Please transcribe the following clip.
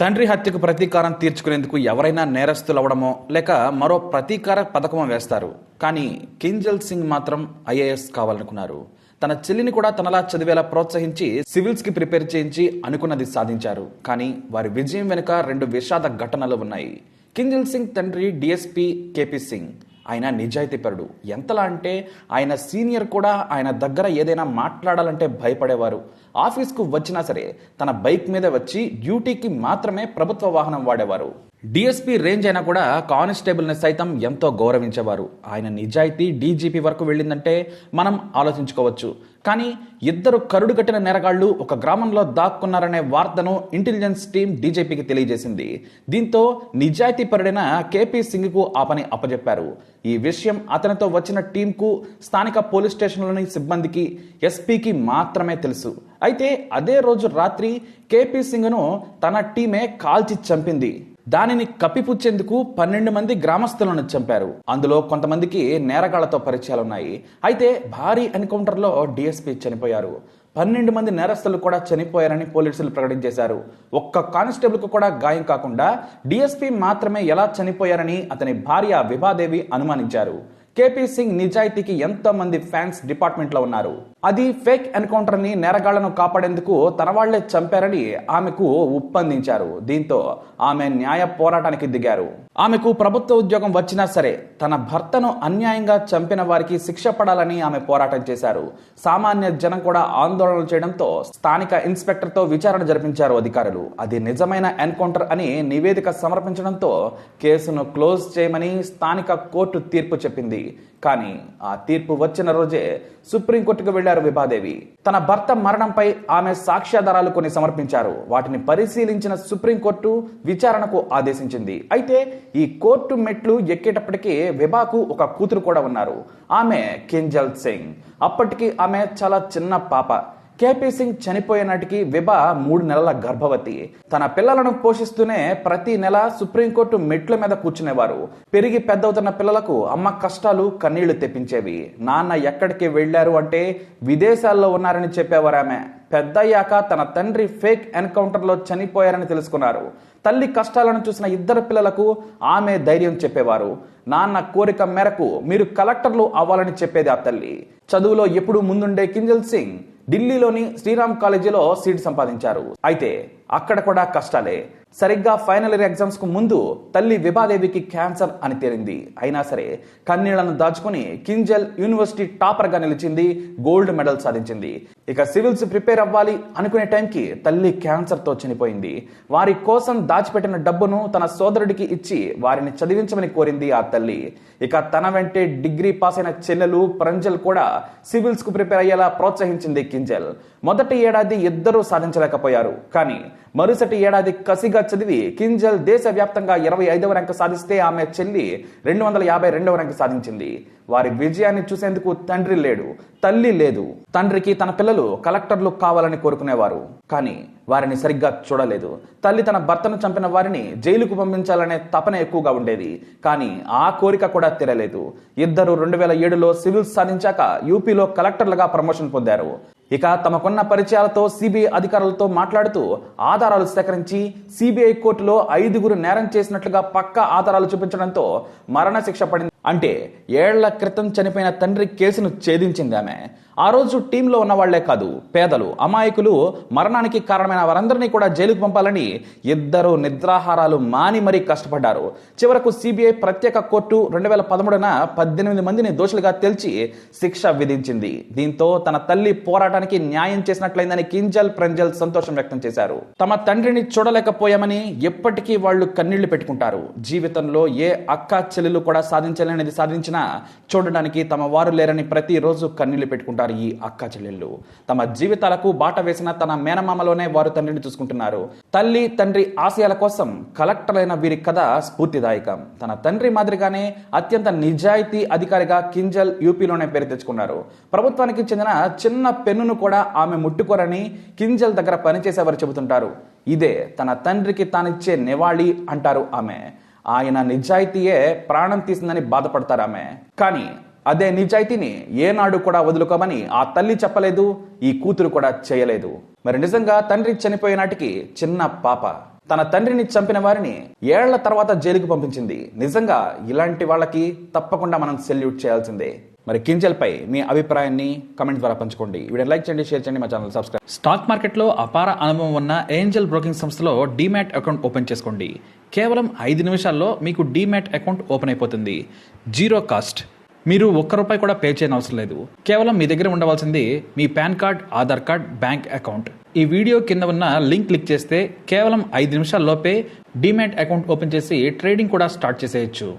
తండ్రి హత్యకు ప్రతీకారం తీర్చుకునేందుకు ఎవరైనా నేరస్తులవ్వడమో లేక మరో ప్రతీకార పథకమో వేస్తారు. కానీ కింజల్ సింగ్ మాత్రం ఐఏఎస్ కావాలనుకున్నారు. తన చెల్లిని కూడా తనలా చదివేలా ప్రోత్సహించి సివిల్స్కి ప్రిపేర్ చేయించి అనుకున్నది సాధించారు. కానీ వారి విజయం వెనుక రెండు విషాద ఘటనలు ఉన్నాయి. కింజల్ సింగ్ తండ్రి డిఎస్పీ కేపీ సింగ్. ఆయన నిజాయితీపరుడు ఎంతలా అంటే ఆయన సీనియర్ కూడా ఆయన దగ్గర ఏదైనా మాట్లాడాలంటే భయపడేవారు. ఆఫీస్కు వచ్చినా సరే తన బైక్ మీద వచ్చి డ్యూటీకి మాత్రమే ప్రభుత్వ వాహనం వాడేవారు. డిఎస్పీ రేంజ్ అయినా కూడా కానిస్టేబుల్ని సైతం ఎంతో గౌరవించేవారు. ఆయన నిజాయితీ డీజీపీ వరకు వెళ్ళిందంటే మనం ఆలోచించుకోవచ్చు. కానీ ఇద్దరు కరుడు కట్టిన నేరగాళ్ళు ఒక గ్రామంలో దాక్కున్నారనే వార్తను ఇంటెలిజెన్స్ టీం డీజీపీకి తెలియజేసింది. దీంతో నిజాయితీ పరుడైన కేపీ సింగ్కు ఆ పని అప్పజెప్పారు. ఈ విషయం అతనితో వచ్చిన టీంకు స్థానిక పోలీస్ స్టేషన్లోని సిబ్బందికి ఎస్పీకి మాత్రమే తెలుసు. అయితే అదే రోజు రాత్రి కేపీ సింగ్ను తన టీమే కాల్చి చంపింది. దానిని కప్పిపుచ్చేందుకు పన్నెండు మంది గ్రామస్తులను చంపారు. అందులో కొంతమందికి నేరగాళ్ళతో పరిచయాలున్నాయి. అయితే భారీ ఎన్కౌంటర్లో డిఎస్పీ చనిపోయారు. పన్నెండు మంది నేరస్తులు కూడా చనిపోయారని పోలీసులు ప్రకటించేశారు. ఒక్క కానిస్టేబుల్కు కూడా గాయం కాకుండా డిఎస్పీ మాత్రమే ఎలా చనిపోయారని అతని భార్య విభాదేవి అనుమానించారు. కేపీ సింగ్ నిజాయితీకి ఎంతో మంది ఫ్యాన్స్ డిపార్ట్మెంట్లో ఉన్నారు. అది ఫేక్ ఎన్కౌంటర్ని నేరగాళ్ళను కాపాడేందుకు తన వాళ్ళే చంపారని ఆమెకు ఉప్పందించారు దీంతో ఆమె న్యాయ పోరాటానికి దిగారు. ఆమెకు ప్రభుత్వ ఉద్యోగం వచ్చినా సరే తన భర్తను అన్యాయంగా చంపిన వారికి శిక్ష పడాలని ఆమె పోరాటం చేశారు. సామాన్య జనం కూడా ఆందోళనలు చేయడంతో స్థానిక ఇన్స్పెక్టర్తో విచారణ జరిపించారు అధికారులు. అది నిజమైన ఎన్కౌంటర్ అని నివేదిక సమర్పించడంతో కేసును క్లోజ్ చేయమని స్థానిక కోర్టు తీర్పు చెప్పింది. కానీ ఆ తీర్పు వచ్చిన రోజే సుప్రీంకోర్టుకు వెళ్ళారు విభాదేవి తన భర్త మరణంపై ఆమె సాక్ష్యాధారాలు కొన్ని సమర్పించారు. వాటిని పరిశీలించిన సుప్రీంకోర్టు విచారణకు ఆదేశించింది. అయితే ఈ కోర్టు మెట్లు ఎక్కేటప్పటికీ విభాకు ఒక కూతురు కూడా ఉన్నారు. ఆమె కింజల్ సింగ్. అప్పటికి ఆమె చాలా చిన్న పాప. కేపీ సింగ్ చనిపోయే నాటికి విభా మూడు నెలల గర్భవతి. తన పిల్లలను పోషిస్తూనే ప్రతి నెల సుప్రీంకోర్టు మెట్ల మీద కూర్చునేవారు. పెరిగి పెద్దవుతున్న పిల్లలకు అమ్మ కష్టాలు కన్నీళ్ళు తెప్పించేవి. నాన్న ఎక్కడికి వెళ్ళారు అంటే విదేశాల్లో ఉన్నారని చెప్పేవారు ఆమె. పెద్దయ్యాక తన తండ్రి ఫేక్ ఎన్కౌంటర్లో చనిపోయారని తెలుసుకున్నారు. తల్లి కష్టాలను చూసిన ఇద్దరు పిల్లలకు ఆమె ధైర్యం చెప్పేవారు. నాన్న కోరిక మేరకు మీరు కలెక్టర్లు అవ్వాలని చెప్పేది ఆ తల్లి. చదువులో ఎప్పుడు ముందుండే కింజల్ సింగ్ ఢిల్లీలోని శ్రీరామ్ కాలేజీలో సీట్ సంపాదించారు. అయితే అక్కడ కూడా కష్టాలే. సరిగ్గా ఫైనల్ ఇయర్ ఎగ్జామ్స్కు ముందు తల్లి విభాదేవికి క్యాన్సర్ అని తేలింది. అయినా సరే కన్నీళ్ళను దాచుకుని కింజల్ యూనివర్సిటీ టాపర్గా నిలిచింది గోల్డ్ మెడల్ సాధించింది. ఇక సివిల్స్ ప్రిపేర్ అవ్వాలి అనుకునే టైంకి తల్లి క్యాన్సర్తో చనిపోయింది. వారి కోసం దాచిపెట్టిన డబ్బును తన సోదరుడికి ఇచ్చి వారిని చదివించమని కోరింది ఆ తల్లి. ఇక తన వెంటే డిగ్రీ పాస్ అయిన చెల్లెలు ప్రంజల్ కూడా సివిల్స్కు ప్రిపేర్ అయ్యేలా ప్రోత్సహించింది కింజల్. మొదటి ఏడాది ఇద్దరూ సాధించలేకపోయారు. కానీ మరుసటి ఏడాది కసిగా చదివి కింజల్ దేశవ్యాప్తంగా ఇరవై ఐదవ ర్యాంకు సాధిస్తే ఆమె చెల్లి రెండు వందల యాభై రెండవ ర్యాంకు సాధించింది. వారి విజయాన్ని చూసేందుకు తండ్రి లేడు తల్లి లేదు. తండ్రికి తన పిల్లలు కలెక్టర్లు కావాలని కోరుకునేవారు. కానీ వారిని సరిగ్గా చూడలేదు. తల్లి తన భర్తను చంపిన వారిని జైలుకు పంపించాలనే తపన ఎక్కువగా ఉండేది. కానీ ఆ కోరిక కూడా తీరలేదు. ఇద్దరు రెండు వేల ఏడులో సివిల్స్ సాధించాక యూపీలో కలెక్టర్లుగా ప్రమోషన్ పొందారు. ఇక తమకున్న పరిచయాలతో సిబిఐ అధికారులతో మాట్లాడుతూ ఆధారాలు సేకరించి సిబిఐ కోర్టులో ఐదుగురు నేరం చేసినట్లుగా పక్కా ఆధారాలు చూపించడంతో మరణశిక్ష పడింది. అంటే ఏళ్ళ క్రితం చనిపోయిన తండ్రి కేసును ఛేదించింది ఆమె. ఆ రోజు టీంలో ఉన్న వాళ్ళే కాదు పేదలు అమాయకులు మరణానికి కారణమైన వారందరినీ కూడా జైలుకు పంపాలని ఇద్దరు నిద్రాహారాలు మాని మరీ కష్టపడ్డారు. చివరకు సిబిఐ ప్రత్యేక కోర్టు రెండు వేల పదమూడున పద్దెనిమిది మందిని దోషులుగా తెలిచి శిక్ష విధించింది. దీంతో తన తల్లి పోరాటానికి న్యాయం చేసినట్లయిందని కింజల్ ప్రంజల్ సంతోషం వ్యక్తం చేశారు. తమ తండ్రిని చూడలేకపోయామని ఎప్పటికీ వాళ్ళు కన్నీళ్ళు పెట్టుకుంటారు. జీవితంలో ఏ అక్క చెల్లెలు కూడా అనేది సాధించినా చూడడానికి తమ వారు లేరని ప్రతిరోజు కన్నీళ్ళు పెట్టుకుంటారు ఈ అక్క చెల్లెళ్ళు. తమ జీవితాలకు బాట వేసిన తన మేనమామలోనే వారు తండ్రిని చూసుకుంటున్నారు. తల్లి తండ్రి ఆశయాల కోసం కలెక్టర్ అయిన వీరి కథ స్ఫూర్తిదాయకం. తన తండ్రి మాదిరిగానే అత్యంత నిజాయితీ అధికారిగా కింజల్ యూపీలోనే పేరు తెచ్చుకున్నారు. ప్రభుత్వానికి చెందిన చిన్న పెన్నును కూడా ఆమె ముట్టుకోరని కింజల్ దగ్గర పనిచేసేవారు చెబుతుంటారు. ఇదే తన తండ్రికి తానిచ్చే నివాళి అంటారు ఆమె. ఆయన నిజాయితీయే ప్రాణం తీసిందని బాధపడతారు ఆమె. కానీ అదే నిజాయితీని ఏనాడు కూడా వదులుకోమని ఆ తల్లి చెప్పలేదు ఈ కూతురు కూడా చేయలేదు. మరి నిజంగా తండ్రి చనిపోయే నాటికి చిన్న పాప. తన తండ్రిని చంపిన వారిని ఏళ్ళ తర్వాత జైలుకు పంపించింది. నిజంగా ఇలాంటి వాళ్ళకి తప్పకుండా మనం సెల్యూట్ చేయాల్సిందే. మరి గింజలపై మీ అభిప్రాయాన్ని కమెంట్ ద్వారా పంచుకోండి. వీడియో లైక్ చేయండి షేర్ చేయండి మా ఛానల్ సబ్స్క్రైబ్ స్టాక్ మార్కెట్లో అపార అనుభవం ఉన్న ఏంజల్ బ్రోకింగ్ సంస్థలో డీమ్యాట్ అకౌంట్ ఓపెన్ చేసుకోండి. కేవలం ఐదు నిమిషాల్లో మీకు డీమ్యాట్ అకౌంట్ ఓపెన్ అయిపోతుంది. Zero cost. మీరు ఒక్క రూపాయి కూడా పే చేయని అవసరం లేదు. కేవలం మీ దగ్గర ఉండవలసింది మీ pan card Aadhaar card bank account. ఈ వీడియో కింద ఉన్న లింక్ క్లిక్ చేస్తే కేవలం ఐదు నిమిషాల్లోపే డీమ్యాట్ అకౌంట్ ఓపెన్ చేసి ట్రేడింగ్ కూడా స్టార్ట్ చేసేయచ్చు.